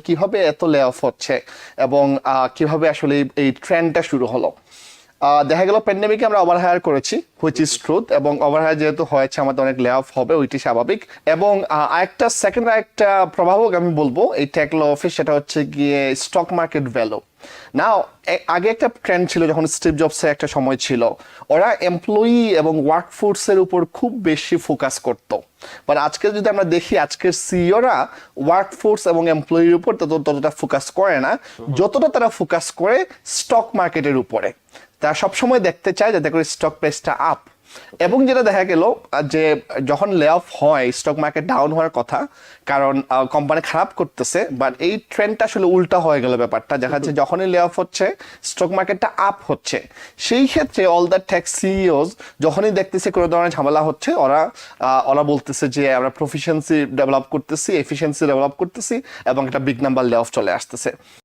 কীভাবে এত লে অফ হচ্ছে এবং কীভাবে আসলে এই- ট্রেন্ডটা শুরু হলো? দেখা গেল প্যান্ডেমিকে আমরা ওভার হায়ার করেছি হুইচ ইজ ট্রুথ এবং ওভার হায়ার যেহেতু হয়েছে, আমাদের অনেক লে অফ হবে, ওইটি স্বাভাবিক। এবং আরেকটা সেকেন্ড আরেকটা প্রভাবক আমি বলব, এই টেক ল অফে সেটা হচ্ছে গিয়ে স্টক মার্কেট ভ্যালু নাও আগে একটা ট্রেন্ড ছিল যখন স্টিভ জবসের একটা সময় ছিল, ওরা এমপ্লয়ি এবং ওয়ার্ক ফোর্সের উপর খুব বেশি ফোকাস করতো। বাট আজকে যদি আমরা দেখি, আজকের সিইওরা ওয়ার্ক ফোর্স এবং এমপ্লয়ির উপর তত, ততটা ফোকাস করে না। যতটা তারা ফোকাস করে স্টক মার্কেটের উপরে। তারা সবসময় দেখতে চায় যাতে করে স্টক প্রাইসটা আপ এবং যেটা দেখা গেল, যে যখন লে অফ হয় স্টক মার্কেট ডাউন হওয়ার কথা, কারণ কোম্পানি খারাপ করতেছে বাট এই ট্রেন্ডটা আসলে উল্টা হয়ে গেল ব্যাপারটা। দেখা যাচ্ছে যখনই লে অফ হচ্ছে স্টক মার্কেটটা আপ হচ্ছে। সেই ক্ষেত্রে অল দ্য ট্যাক্স সিইওস যখনই দেখতেছে কোনো ধরনের ঝামেলা হচ্ছে, ওরা ওরা বলতেছে যে, আমরা প্রফিসিয়েন্সি ডেভেলপ করতেছি এফিসিয়েন্সি ডেভেলপ করতেছি, এবং একটা বিগ নাম্বার লে অফ চলে আসতেছে।